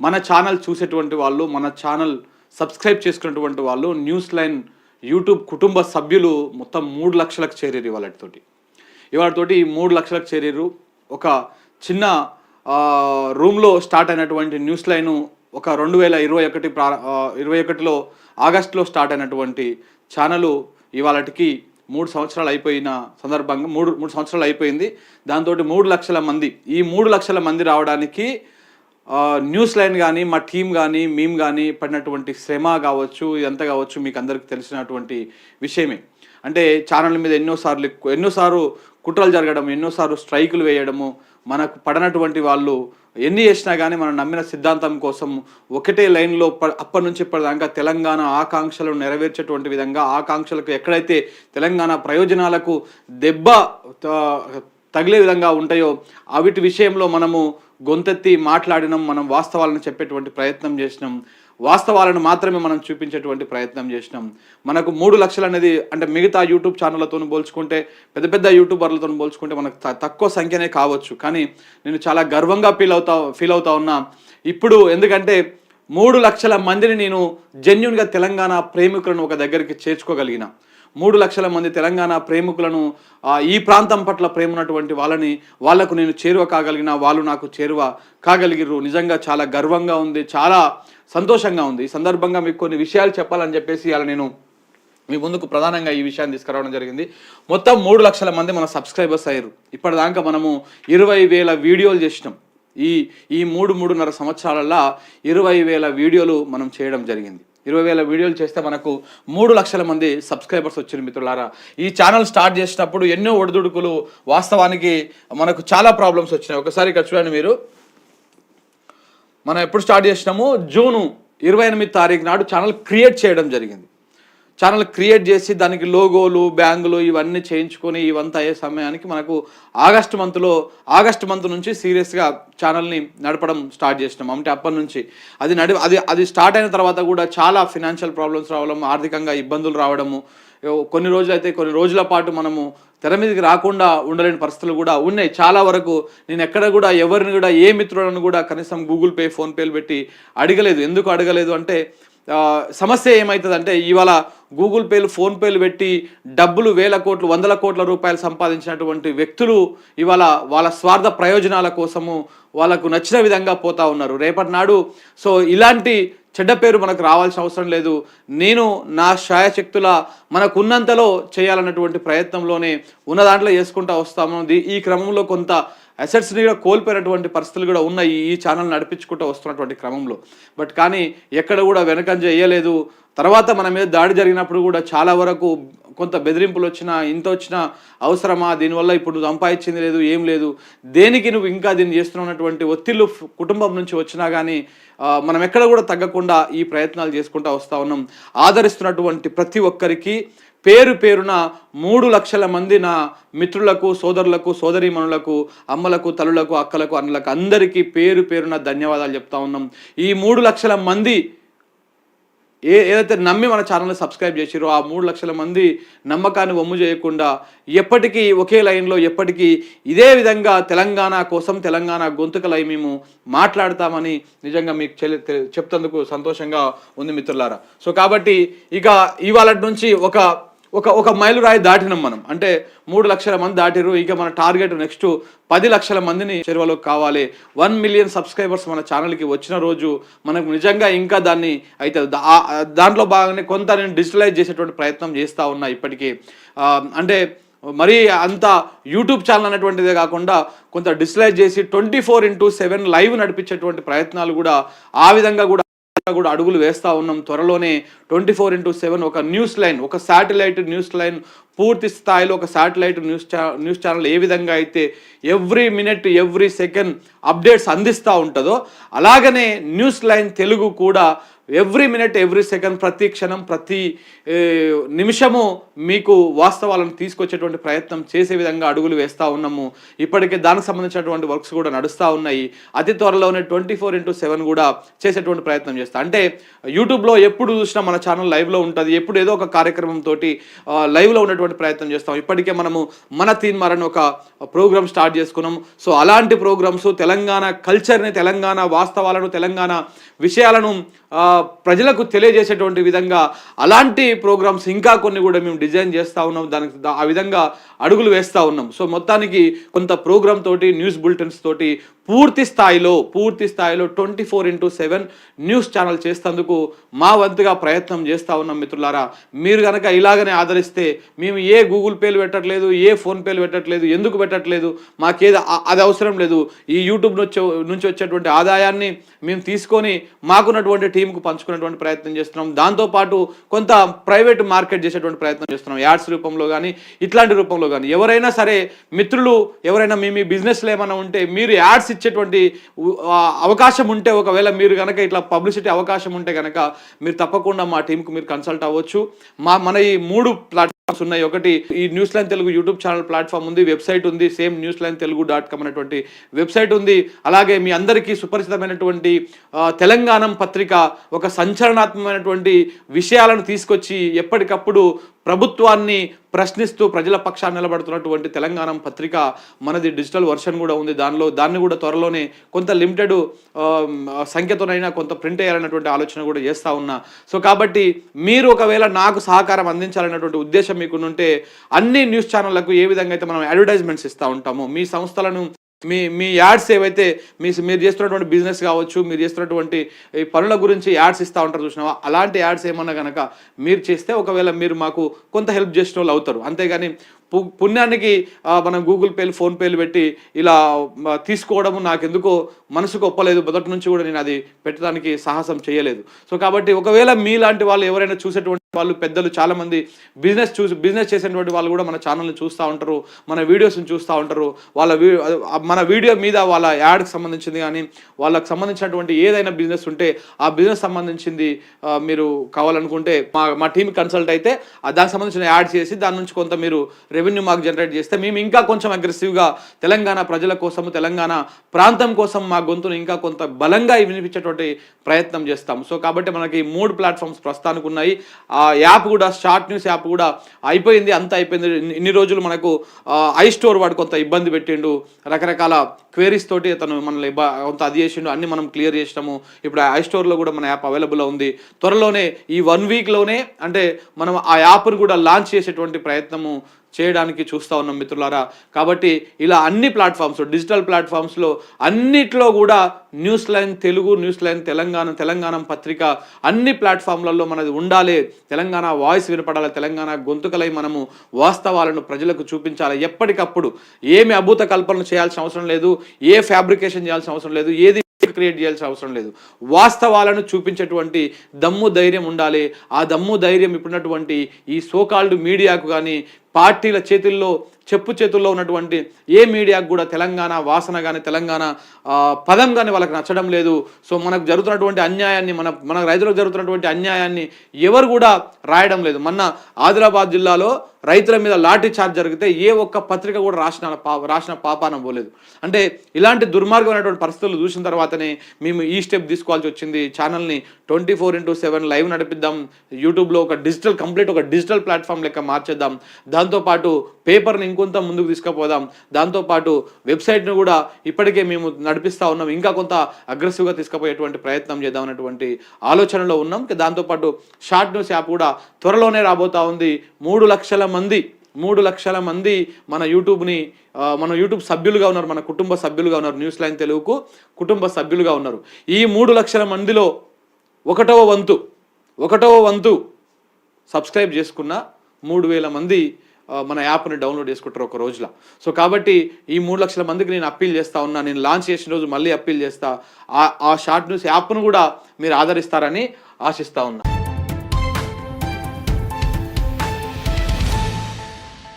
మన ఛానల్ చూసేటువంటి వాళ్ళు మన ఛానల్ సబ్స్క్రైబ్ చేసుకున్నటువంటి వాళ్ళు న్యూస్ లైన్ యూట్యూబ్ కుటుంబ సభ్యులు మొత్తం మూడు లక్షలకు చేరారు ఇవాళతోటి ఇవాళతోటి మూడు లక్షలకు చేరారు. ఒక చిన్న రూమ్లో స్టార్ట్ అయినటువంటి న్యూస్ లైను ఒక రెండు వేల ఇరవై ఒకటి ప్రా ఇరవై ఒకటిలో ఆగస్టులో స్టార్ట్ అయినటువంటి ఛానల్ ఇవాళటికి మూడు సంవత్సరాలు అయిపోయిన సందర్భంగా మూడు మూడు సంవత్సరాలు అయిపోయింది. దాంతో మూడు లక్షల మంది ఈ మూడు లక్షల మంది రావడానికి న్యూస్ లైన్ కానీ మా టీం కానీ మేము కానీ పడినటువంటి శ్రమ కావచ్చు ఇదంతా కావచ్చు మీకు అందరికీ తెలిసినటువంటి విషయమే. అంటే ఛానల్ మీద ఎన్నోసార్లు ఎన్నోసార్లు కుట్రలు జరగడం ఎన్నోసార్లు స్ట్రైకులు వేయడము మనకు పడనటువంటి వాళ్ళు ఎన్ని చేసినా కానీ మనం నమ్మిన సిద్ధాంతం కోసం ఒకటే లైన్లో ప- అప్పటి నుంచి ఇప్పటిదాకా తెలంగాణ ఆకాంక్షలు నెరవేర్చేటువంటి విధంగా ఆకాంక్షలకు ఎక్కడైతే తెలంగాణ ప్రయోజనాలకు దెబ్బ తగిలే విధంగా ఉంటాయో అవిటి విషయంలో మనము గొంతెత్తి మాట్లాడినాం మనం వాస్తవాలను చెప్పేటువంటి ప్రయత్నం చేసినాం. వాస్తవాలను మాత్రమే మనం చూపించేటువంటి ప్రయత్నం చేసినాం. మనకు మూడు లక్షలు అనేది అంటే మిగతా యూట్యూబ్ ఛానళ్ళతో పోల్చుకుంటే పెద్ద పెద్ద యూట్యూబర్లతో పోల్చుకుంటే మనకు త- తక్కువ సంఖ్యనే కావచ్చు. కానీ నేను చాలా గర్వంగా ఫీల్ అవుతా ఫీల్ అవుతా ఉన్నా. ఇప్పుడు ఎందుకంటే మూడు లక్షల మందిని నేను జెన్యున్గా తెలంగాణ ప్రేమికులను ఒక దగ్గరికి చేర్చుకోగలిగిన. మూడు లక్షల మంది తెలంగాణ ప్రేమికులను ఈ ప్రాంతం పట్ల ప్రేమ ఉన్నటువంటి వాళ్ళని వాళ్ళకు నేను చేరువ కాగలిగిన వాళ్ళు నాకు చేరువ కాగలిగిర్రు. నిజంగా చాలా గర్వంగా ఉంది చాలా సంతోషంగా ఉంది. ఈ సందర్భంగా మీకు కొన్ని విషయాలు చెప్పాలని చెప్పేసి అలా నేను మీ ముందుకు ప్రధానంగా ఈ విషయాన్ని తీసుకురావడం జరిగింది. మొత్తం మూడు లక్షల మంది మన సబ్స్క్రైబర్స్ అయ్యారు. ఇప్పటిదాకా మనము ఇరవై వేల వీడియోలు చేసినాం. ఈ ఈ మూడు మూడున్నర సంవత్సరాలలో ఇరవై వేల వీడియోలు మనం చేయడం జరిగింది. ఇరవై వేల వీడియోలు చేస్తే మనకు మూడు లక్షల మంది సబ్స్క్రైబర్స్ వచ్చిన మిత్రులారా. ఈ ఛానల్ స్టార్ట్ చేసినప్పుడు ఎన్నో ఒడిదుడుకులు వాస్తవానికి మనకు చాలా ప్రాబ్లమ్స్ వచ్చినాయి. ఒకసారి ఇక్కడ చూడండి మీరు. మనం ఎప్పుడు స్టార్ట్ చేసినాము? జూను ఇరవై ఎనిమిది తారీఖు నాడు ఛానల్ క్రియేట్ చేయడం జరిగింది. ఛానల్ క్రియేట్ చేసి దానికి లోగోలు బ్యాంగులు ఇవన్నీ చేయించుకొని ఇవంతా అయ్యే సమయానికి మనకు ఆగస్ట్ మంత్లో ఆగస్ట్ మంత్ నుంచి సీరియస్గా ఛానల్ని నడపడం స్టార్ట్ చేసినాం. అంటే అప్పటి నుంచి. అది నడి అది అది స్టార్ట్ అయిన తర్వాత కూడా చాలా ఫినాన్షియల్ ప్రాబ్లమ్స్ రావడం ఆర్థికంగా ఇబ్బందులు రావడము కొన్ని రోజులు అయితే కొన్ని రోజుల పాటు మనము తెర మీదకి రాకుండా ఉండలేని పరిస్థితులు కూడా ఉన్నాయి. చాలా వరకు నేను ఎక్కడ కూడా ఎవరిని కూడా ఏ మిత్రులను కూడా కనీసం గూగుల్ పే ఫోన్పేలు పెట్టి అడగలేదు. ఎందుకు అడగలేదు అంటే సమస్య ఏమవుతుందంటే ఇవాళ గూగుల్ పేలు ఫోన్పేలు పెట్టి డబ్బులు వేల కోట్లు వందల కోట్ల రూపాయలు సంపాదించినటువంటి వ్యక్తులు ఇవాళ వాళ్ళ స్వార్థ ప్రయోజనాల కోసము వాళ్ళకు నచ్చిన విధంగా పోతా ఉన్నారు. రేపటి నాడు సో ఇలాంటి చెడ్డ పేరు మనకు రావాల్సిన అవసరం లేదు. నేను నా శాయశక్తుల మనకు ఉన్నంతలో చేయాలన్నటువంటి ప్రయత్నంలోనే ఉన్న దాంట్లో చేసుకుంటా వస్తాము. ఈ క్రమంలో కొంత అసెట్స్ని కూడా కోల్పోయినటువంటి పరిస్థితులు కూడా ఉన్నాయి ఈ ఛానల్ నడిపించుకుంటూ వస్తున్నటువంటి క్రమంలో. బట్ కానీ ఎక్కడ కూడా వెనకంజ వేయలేదు. తర్వాత మన మీద దాడి జరిగినప్పుడు కూడా చాలా వరకు కొంత బెదిరింపులు వచ్చినా ఇంత వచ్చినా అవసరమా? దీనివల్ల ఇప్పుడు సంపాదించింది లేదు ఏం లేదు. దేనికి నువ్వు ఇంకా దీన్ని చేస్తున్నటువంటి ఒత్తిళ్ళు కుటుంబం నుంచి వచ్చినా కానీ మనం ఎక్కడ కూడా తగ్గకుండా ఈ ప్రయత్నాలు చేసుకుంటూ వస్తూ ఉన్నాం. ఆదరిస్తున్నటువంటి ప్రతి ఒక్కరికి పేరు పేరున మూడు లక్షల మంది నా మిత్రులకు సోదరులకు సోదరీమణులకు అమ్మలకు తల్లులకు అక్కలకు అన్నలకు అందరికీ పేరు పేరున ధన్యవాదాలు చెప్తా ఉన్నాం. ఈ మూడు లక్షల మంది ఏ ఏదైతే నమ్మి మన ఛానల్ని సబ్స్క్రైబ్ చేసిరో ఆ మూడు లక్షల మంది నమ్మకాన్ని వమ్ము చేయకుండా ఎప్పటికీ ఒకే లైన్లో ఎప్పటికీ ఇదే విధంగా తెలంగాణ కోసం తెలంగాణ గొంతుకలై మేము మాట్లాడతామని నిజంగా మీకు చెప్తందుకు సంతోషంగా ఉంది మిత్రులారా. సో కాబట్టి ఇక ఇవాళ నుంచి ఒక ఒక ఒక మైలురాయి దాటినాం మనం. అంటే మూడు లక్షల మంది దాటిరు ఇక మన టార్గెట్ నెక్స్ట్ పది లక్షల మందిని చెరువలోకి కావాలి. వన్ మిలియన్ సబ్స్క్రైబర్స్ మన ఛానల్కి వచ్చిన రోజు మనకు నిజంగా ఇంకా దాన్ని అయితే దాంట్లో భాగంగానే కొంత నేను డిజిటలైజ్ చేసేటువంటి ప్రయత్నం చేస్తూ ఉన్నా ఇప్పటికీ. అంటే మరీ అంత యూట్యూబ్ ఛానల్ అనేటువంటిదే కాకుండా కొంత డిజిటలైజ్ చేసి twenty four into seven live నడిపించేటువంటి ప్రయత్నాలు కూడా ఆ విధంగా కూడా కూడా అడుగులు వేస్తూ ఉన్నాం. త్వరలోనే ట్వంటీ ఫోర్ ఇంటూ సెవెన్ ఒక న్యూస్ లైన్ ఒక శాటిలైట్ న్యూస్ లైన్ పూర్తి స్థాయిలో ఒక శాటిలైట్ న్యూస్ ఛా న్యూస్ ఛానల్ ఏ విధంగా అయితే every minute every second updates అందిస్తూ ఉంటుందో అలాగనే న్యూస్ లైన్ తెలుగు కూడా ఎవ్రీ మినిట్ ఎవ్రీ సెకండ్ ప్రతి క్షణం ప్రతి నిమిషము మీకు వాస్తవాలను తీసుకొచ్చేటువంటి ప్రయత్నం చేసే విధంగా అడుగులు వేస్తూ ఉన్నాము. ఇప్పటికే దానికి సంబంధించినటువంటి వర్క్స్ కూడా నడుస్తూ ఉన్నాయి. అతి త్వరలోనే ట్వంటీ ఫోర్ ఇంటూ సెవెన్ కూడా చేసేటువంటి ప్రయత్నం చేస్తా. అంటే యూట్యూబ్లో ఎప్పుడు చూసినా మన ఛానల్ లైవ్లో ఉంటుంది. ఎప్పుడు ఏదో ఒక కార్యక్రమం తోటి లైవ్లో ఉన్నటువంటి ప్రయత్నం చేస్తాం. ఇప్పటికే మనము మన తీన్మార్ మరణ ఒక ప్రోగ్రామ్ స్టార్ట్ చేసుకున్నాం. సో అలాంటి ప్రోగ్రామ్స్ తెలంగాణ కల్చర్ని తెలంగాణ వాస్తవాలను తెలంగాణ విషయాలను ప్రజలకు తెలియజేసేటువంటి విధంగా అలాంటి ప్రోగ్రామ్స్ ఇంకా కొన్ని కూడా మేము డిజైన్ చేస్తూ ఉన్నాం. దానికి ఆ విధంగా అడుగులు వేస్తూ ఉన్నాం. సో మొత్తానికి కొంత ప్రోగ్రామ్ తోటి న్యూస్ బులెటిన్స్ తోటి పూర్తి స్థాయిలో పూర్తి స్థాయిలో twenty four into seven news channel చేస్తేందుకు మా వంతుగా ప్రయత్నం చేస్తూ ఉన్నాం మిత్రులారా. మీరు కనుక ఇలాగనే ఆదరిస్తే మేము ఏ గూగుల్ పేలు పెట్టట్లేదు ఏ ఫోన్ పేలు పెట్టట్లేదు ఎందుకు పెట్టట్లేదు మాకేది అది అవసరం లేదు. ఈ యూట్యూబ్ నుంచి నుంచి వచ్చేటువంటి ఆదాయాన్ని మేము తీసుకొని మాకున్నటువంటి టీంకు పంచుకునేటువంటి ప్రయత్నం చేస్తున్నాం. దాంతోపాటు కొంత ప్రైవేట్ మార్కెట్ చేసేటువంటి ప్రయత్నం చేస్తున్నాం. యాడ్స్ రూపంలో కానీ ఇట్లాంటి రూపంలో కానీ ఎవరైనా సరే మిత్రులు ఎవరైనా మీ మీ బిజినెస్లో ఏమైనా ఉంటే మీరు యాడ్స్ ఇచ్చేటువంటి అవకాశం ఉంటే ఒకవేళ మీరు కనుక ఇట్లా పబ్లిసిటీ అవకాశం ఉంటే కనుక మీరు తప్పకుండా మా టీంకు మీరు కన్సల్ట్ అవ్వచ్చు. మా మన ఈ మూడు ప్లాట్ఫామ్స్ ఉన్నాయి. ఒకటి ఈ news line Telugu YouTube channel platform ఉంది వెబ్సైట్ ఉంది same news line Telugu dot com అనేటువంటి వెబ్సైట్ ఉంది. అలాగే మీ అందరికీ సుపరిచితమైనటువంటి తెలంగాణ తెలంగాణం పత్రిక ఒక సంచలనాత్మకమైనటువంటి విషయాలను తీసుకొచ్చి ఎప్పటికప్పుడు ప్రభుత్వాన్ని ప్రశ్నిస్తూ ప్రజల పక్షాన్ని నిలబడుతున్నటువంటి తెలంగాణ పత్రిక మనది డిజిటల్ వర్షన్ కూడా ఉంది. దానిలో దాన్ని కూడా త్వరలోనే కొంత లిమిటెడ్ సంఖ్యతోనైనా కొంత ప్రింట్ అయ్యాలన్నటువంటి ఆలోచన కూడా చేస్తూ ఉన్నా. సో కాబట్టి మీరు ఒకవేళ నాకు సహకారం అందించాలన్నటువంటి ఉద్దేశం మీకు ఉంటే అన్ని న్యూస్ ఛానళ్ళకు ఏ విధంగా అయితే మనం అడ్వర్టైజ్మెంట్స్ ఇస్తూ ఉంటామో మీ సంస్థలను మీ మీ యాడ్స్ ఏవైతే మీ మీరు చేస్తున్నటువంటి బిజినెస్ కావచ్చు మీరు చేస్తున్నటువంటి పనుల గురించి యాడ్స్ ఇస్తూ ఉంటారు చూసినావా? అలాంటి యాడ్స్ ఏమన్నా కనుక మీరు చేస్తే ఒకవేళ మీరు మాకు కొంత హెల్ప్ చేసిన వాళ్ళు అవుతారు. అంతేగాని పుణ్యానికి మనం గూగుల్ పేలు ఫోన్ పేలు పెట్టి ఇలా తీసుకోవడం నాకెందుకో మనసుకు ఒప్పలేదు. మొదటి నుంచి కూడా నేను అది పెట్టడానికి సాహసం చేయలేదు. సో కాబట్టి ఒకవేళ మీలాంటి వాళ్ళు ఎవరైనా చూసేటువంటి వాళ్ళు పెద్దలు చాలామంది బిజినెస్ చూసి బిజినెస్ చేసేటువంటి వాళ్ళు కూడా మన ఛానల్ని చూస్తూ ఉంటారు మన వీడియోస్ని చూస్తూ ఉంటారు. వాళ్ళ మన వీడియో మీద వాళ్ళ యాడ్కి సంబంధించింది కానీ వాళ్ళకి సంబంధించినటువంటి ఏదైనా బిజినెస్ ఉంటే ఆ బిజినెస్ సంబంధించింది మీరు కావాలనుకుంటే మా మా టీం కన్సల్ట్ అయితే దానికి సంబంధించిన యాడ్ చేసి దాని నుంచి కొంత మీరు రెవెన్యూ మాకు జనరేట్ చేస్తే మేము ఇంకా కొంచెం అగ్రెసివ్గా తెలంగాణ ప్రజల కోసము తెలంగాణ ప్రాంతం కోసం మా గొంతును ఇంకా కొంత బలంగా వినిపించేటువంటి ప్రయత్నం చేస్తాం సో కాబట్టి మనకి మూడు ప్లాట్ఫామ్స్ ప్రస్తుతానికి ఉన్నాయి ఆ యాప్ కూడా షార్ట్ న్యూస్ యాప్ కూడా అయిపోయింది. అంత అయిపోయింది. ఇన్ని- రోజులు మనకు ఐ స్టోర్ వాడు కొంత ఇబ్బంది పెట్టిండు. రకరకాల క్వేరీస్ తోటి అతను మనల్ని ఇబ్బ- కొంత అది చేసిండు. అన్ని మనం క్లియర్ చేసినాము. ఇప్పుడు ఐ స్టోర్లో కూడా మన యాప్ అవైలబుల్ ఉంది. త్వరలోనే ఈ వన్ వీక్లోనే అంటే మనం ఆ యాప్ను కూడా లాంచ్ చేసేటువంటి ప్రయత్నము చేయడానికి చూస్తూ ఉన్నాం మిత్రులారా. కాబట్టి ఇలా అన్ని ప్లాట్ఫామ్స్ డిజిటల్ ప్లాట్ఫామ్స్లో అన్నిట్లో కూడా news line Telugu news line Telangana Telangana పత్రిక అన్ని ప్లాట్ఫామ్లలో మనది ఉండాలి. తెలంగాణ వాయిస్ వినపడాలి తెలంగాణ గొంతుకలై మనము వాస్తవాలను ప్రజలకు చూపించాలి. ఎప్పటికప్పుడు ఏమి అభూత కల్పనలు చేయాల్సిన అవసరం లేదు ఏ ఫ్యాబ్రికేషన్ చేయాల్సిన అవసరం లేదు ఏది క్రియేట్ చేయాల్సిన అవసరం లేదు. వాస్తవాలను చూపించేటువంటి దమ్ము ధైర్యం ఉండాలి. ఆ దమ్ము ధైర్యం ఇప్పుడున్నటువంటి ఈ సోకాల్డ్ మీడియాకు కానీ పార్టీల చేతుల్లో చెప్పు చేతుల్లో ఉన్నటువంటి ఏ మీడియాకు కూడా తెలంగాణ వాసన కానీ తెలంగాణ పదం కానీ వాళ్ళకి నచ్చడం లేదు. సో మనకు జరుగుతున్నటువంటి అన్యాయాన్ని మన మన రైతులకు జరుగుతున్నటువంటి అన్యాయాన్ని ఎవరు కూడా రాయడం లేదు. మొన్న ఆదిలాబాద్ జిల్లాలో రైతుల మీద లాఠీ చార్జ్ జరిగితే ఏ ఒక్క పత్రిక కూడా రాసిన పా రాసిన పాపాన పోలేదు. అంటే ఇలాంటి దుర్మార్గమైనటువంటి పరిస్థితులు చూసిన తర్వాతనే మేము ఈ స్టెప్ తీసుకోవాల్సి వచ్చింది. ఛానల్ని twenty four into seven live నడిపిద్దాం. యూట్యూబ్లో ఒక డిజిటల్ కంప్లీట్ ఒక డిజిటల్ ప్లాట్ఫామ్ లెక్క మార్చేద్దాం. దాని దాంతోపాటు పేపర్ని ఇంకొంత ముందుకు తీసుకుపోదాం. దాంతోపాటు వెబ్సైట్ను కూడా ఇప్పటికే మేము నడిపిస్తూ ఉన్నాం. ఇంకా కొంత అగ్రెసివ్గా తీసుకుపోయేటువంటి ప్రయత్నం చేద్దాం అనేటువంటి ఆలోచనలో ఉన్నాం. దాంతోపాటు షార్ట్ న్యూస్ యాప్ కూడా త్వరలోనే రాబోతా ఉంది. మూడు లక్షల మంది మూడు లక్షల మంది మన యూట్యూబ్ని మన యూట్యూబ్ సభ్యులుగా ఉన్నారు. మన కుటుంబ సభ్యులుగా ఉన్నారు. న్యూస్ లైన్ తెలుగుకు కుటుంబ సభ్యులుగా ఉన్నారు. ఈ మూడు లక్షల మందిలో ఒకటవ వంతు ఒకటవ వంతు సబ్స్క్రైబ్ చేసుకున్న మూడు వేల మంది మన యాప్ని డౌన్లోడ్ చేసుకుంటారు ఒక రోజులో. సో కాబట్టి ఈ మూడు లక్షల మందికి నేను అప్పీల్ చేస్తా ఉన్నా. నేను లాంచ్ చేసిన రోజు మళ్ళీ అప్పీల్ చేస్తా. ఆ- ఆ షార్ట్ న్యూస్ యాప్ను కూడా మీరు ఆదరిస్తారని ఆశిస్తా ఉన్నా.